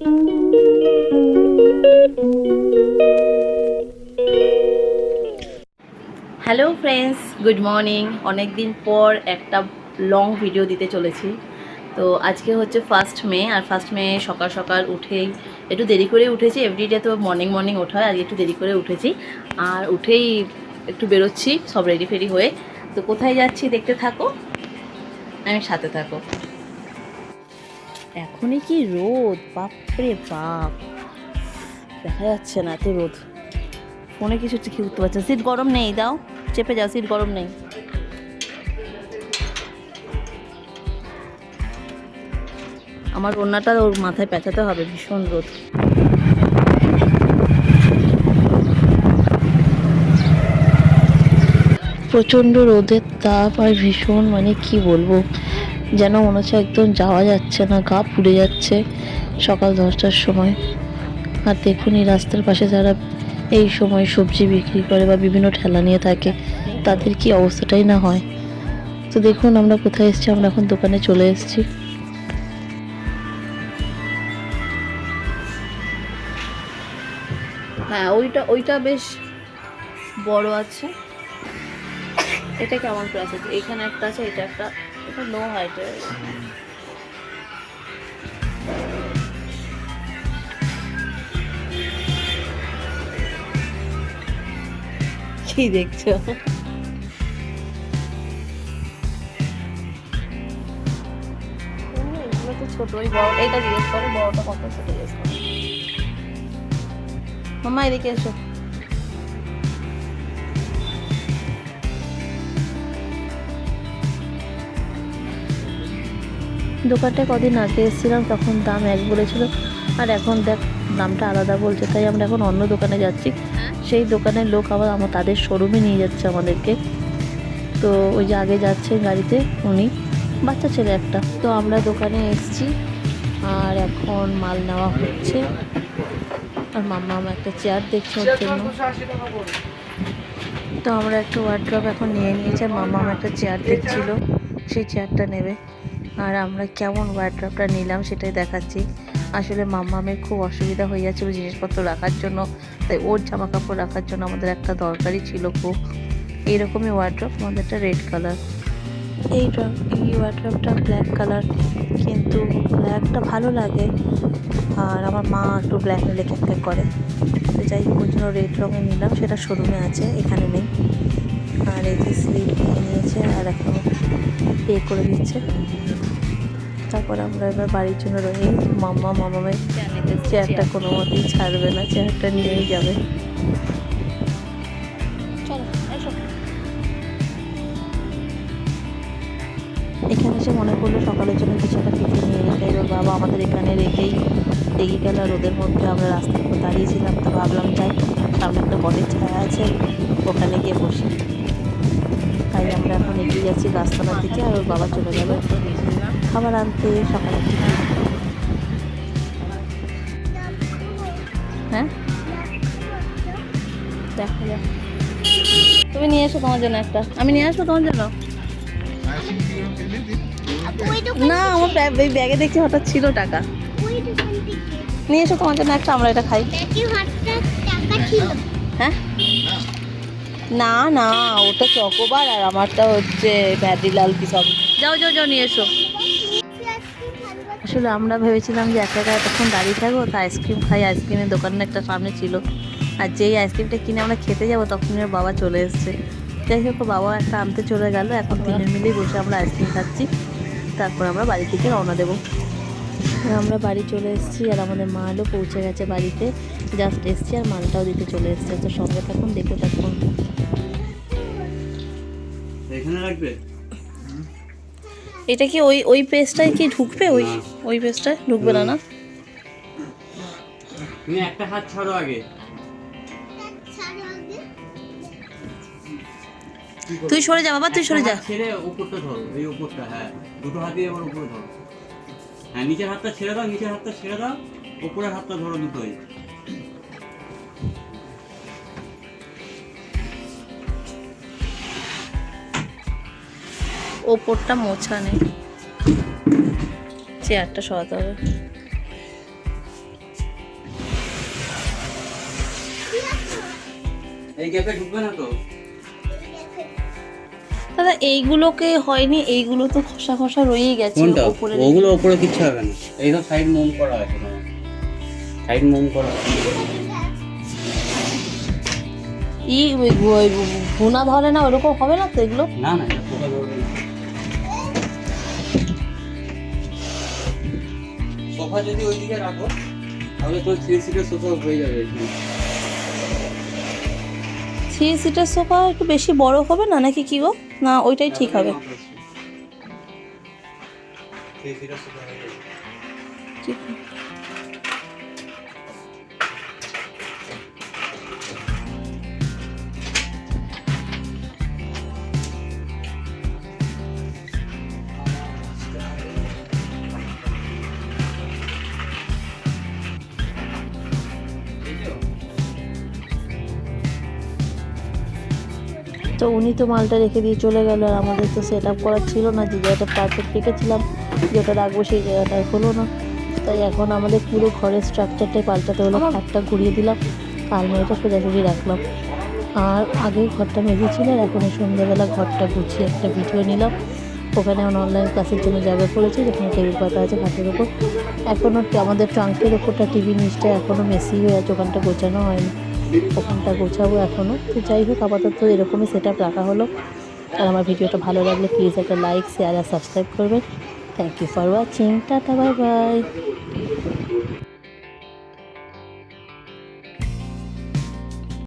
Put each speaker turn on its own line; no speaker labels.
Hello friends good morning অনেক দিন পর একটা লং ভিডিও দিতে চলেছি। তো আজকে হচ্ছে ফার্স্ট মে, আর ফার্স্ট মে সকাল সকাল উঠেই একটু দেরি করে উঠেছি। এভরিডে তো মর্নিং মর্নিং ওঠা হয় আজকে একটু দেরি করে উঠেছি। আর উঠেই একটু বেরোচ্ছি, সব রেডি ফেডি হয়ে। তো কোথায় যাচ্ছি দেখতে থাকো, আমি সাথে থাকো। এখনই কি রোদ? বাপরে বাপ। দেখা যাচ্ছে না এত রোদ। ফোনে কিছু কি করতে পারছে। সিট গরম নেই, দাও। চেপে যাও, সিট গরম নেই। আমার ওড়নাটা ওর মাথায় পেঁচাতে হবে, ভীষণ রোদ। প্রচণ্ড রোদের তাপ আর ভীষণ মানে কি বলব? যেন মনে হচ্ছে একদম যাওয়া যাচ্ছে না, গা পুড়ে যাচ্ছে সকাল দশটার সময়। আর দেখুন এই রাস্তার পাশে যারা এই সময় সবজি বিক্রি করে বা বিভিন্ন ঠেলা নিয়ে থাকে, তাদের কি অবস্থাটাই না হয়? তো দেখুন আমরা কোথায় এসেছি, আমরা এখন দোকানে চলে এসেছি। হ্যাঁ ওইটা ওইটা বেশ বড় আছে। এটা কেমন প্রাইস আছে? এখানে একটা আছে, এটা একটা এটা লো হাইটের কি দেখছ? ছোট ওই বড় এইটা জিজ্ঞেস করো, বড়টা কত ছোট জিজ্ঞেস করো। মামা, এদিকে এসো। দোকানটায় কদিন আগে এসেছিলাম, তখন দাম এক বলেছিল। আর এখন দেখ, দামটা আলাদা বলছে, তাই আমরা এখন অন্য দোকানে যাচ্ছি। সেই দোকানের লোক আবার আমার তাদের শোরুমে নিয়ে যাচ্ছে আমাদেরকে। তো ওই যে আগে যাচ্ছে গাড়িতে, উনি, বাচ্চা ছেলে একটা। তো আমরা দোকানে এসেছি, আর এখন মাল নেওয়া হচ্ছে। আর মাম্মা আমার একটা চেয়ার দেখছে ওর জন্য। তো আমরা একটা ওয়ার্ড্রপ এখন নিয়ে নিয়েছি মাম্মা আমার একটা চেয়ার দেখছিল। সেই চেয়ারটা নেবে। আর আমরা কেমন ওয়ার্ড্রপটা নিলাম সেটাই দেখাচ্ছি। আসলে মাম্মামের খুব অসুবিধা হয়ে যাচ্ছিল জিনিসপত্র রাখার জন্য, তাই ওর জামা কাপড় রাখার জন্য আমাদের একটা দরকারই ছিল খুব। এইরকমই ওয়ার্ড্রপ আমাদেরটা রেড কালার এই এই ওয়ার্ড্রপটা ব্ল্যাক কালার কিন্তু ব্ল্যাকটা ভালো লাগে। আর আমার মা একটু ব্ল্যাক নিলে ক্যাক করে। তো যাই হোক জন্য রেড রঙের নিলাম, সেটা শোরুমে আছে, এখানে নেই। আর এই যে স্লিপ নিয়ে নিয়েছে, আর এখন পে করে দিচ্ছে। তারপর আমরা এবার বাড়ির জন্য রয়ে মাম্মা মামামের চেয়ারটা কোনো মতেই ছাড়বে না চেয়ারটা নিয়েই যাবে। এখানে এসে মনে করল সকালের জন্য কিছু একটা টিফিন নিয়ে নিতে। এবার বাবা আমাদের এখানে রেখেই এগিয়ে গেল রোদের মধ্যে আমরা রাস্তার উপর দাঁড়িয়েছিলাম তো ভাবলাম যাই সামনে একটা বটের ছায়া আছে ওখানে গিয়ে বসি। তাই আমরা এখন এগিয়ে যাচ্ছি গাছতলার দিকে আর ওর বাবা চলে যাবে। খাবার আনতে সকালের দিকে হ্যাঁ? দেখা যাক। তুমি নিয়ে এসো তোমার জন্য একটা। আমি নিয়ে আসব তোমার জন্য? না, আমার ওই ব্যাগে দেখছি হঠাৎ ছিল টাকা। নিয়ে এসো তোমার জন্য একটা, আমরা এটা খাই। হ্যাঁ? না না, ওটা চকোবার আর আমারটা হচ্ছে ভ্যাডিলাল কি সব। যাও যাও যাও, নিয়ে এসো। আসলে আমরা ভেবেছিলাম যে একা একা এতক্ষণ দাঁড়িয়ে থাকব, তা আইসক্রিম খাই। আইসক্রিমের দোকানের একটা সামনে ছিল। আর যেই আইসক্রিমটা কিনে আমরা খেতে যাব তখন ওর বাবা চলে এসছে। যাই হোক বাবা একটা আনতে চলে গেল। এখন তিনের মিলেই বসে আমরা আইসক্রিম খাচ্ছি। তারপর আমরা বাড়ি থেকে রওনা দেবো। আমরা বাড়ি চলে এসেছি আর আমাদের মালও পৌঁছে গেছে বাড়িতে। জাস্ট এসছি আর মালটাও দিতে চলে এসছে। তো সঙ্গে থাকুন, দেখতে থাকুন।
এখানে রাখবে?
এটা কি ওই ওই পেজটায় কি ঢুকবে? ওই ওই পেজটায় ঢুকবে না না?
তুমি একটা হাত ছাড়ো আগে।
তুই সরে যা বাবা তুই সরে যা।
ছেড়ে উপরটা ধরো এই উপরটা হ্যাঁ। দুটো হাত দিয়ে এবার উপরে ধরো। হ্যাঁ নিচের হাতটা ছেড়ে দাও নিচের হাতটা ছেড়ে দাও উপরের হাতটা ধরো দুটোই।
ওপরটা মোছা নেই। চেয়ারটা সরাতে হবে। দাদা এইগুলোকে হয়নি এইগুলো তো খসা খসা রয়েই গেছে উপরে
ওগুলো উপরে কিছু হবে না। এইসব সাইড মোম করা আছে সাইড মোম করা
ই ভুনা ধরে না ওরকম হবে না তো এগুলো?
না না। সোফা যদি ওইদিকে রাখো তাহলে তোর থ্রি সিটের সোফা হয়ে যাবে
থ্রি সিটের সোফা একটু বেশি বড় হবে না? নাকি কি গো? না ওইটাই ঠিক হবে।
থ্রি সিটের সোফা হয়ে যাবে।
তো উনি তো মালটা রেখে দিয়ে চলে গেল আর আমাদের তো সেট আপ করার ছিল না যে জায়গাটা পারফেক্ট রেখেছিলাম যেটা রাখব সেই জায়গাটা হলো না। তাই এখন আমাদের পুরো ঘরের স্ট্রাকচারটাই পাল্টাতে হলো খাটটা ঘুরিয়ে দিলাম আলমারিটা সোজাসুজি রাখলাম। আর আগে ঘরটা মেঝে ছিল আর এখন সন্ধ্যাবেলা ঘরটা গুছিয়ে একটা ভিডিও নিলাম। ওখানে এখন অনলাইন ক্লাসের জন্য জায়গা করেছি যেখানে টেবিল পাতা আছে খাটের ওপর। এখনও আমাদের ট্রাঙ্কের ওপরটা টিভি নিচটা এখনও মেসি হয়ে আছে ওখানটা গোছানো হয়নি। ওখানটা গোছাবো এখনও। তো যাই হোক, আপাতত এরকমই সেট আপ রাখা হলো। আর আমার ভিডিওটা ভালো লাগলে প্লিজ একটা লাইক শেয়ার আর সাবস্ক্রাইব করবেন। Thank you for watching tata bye bye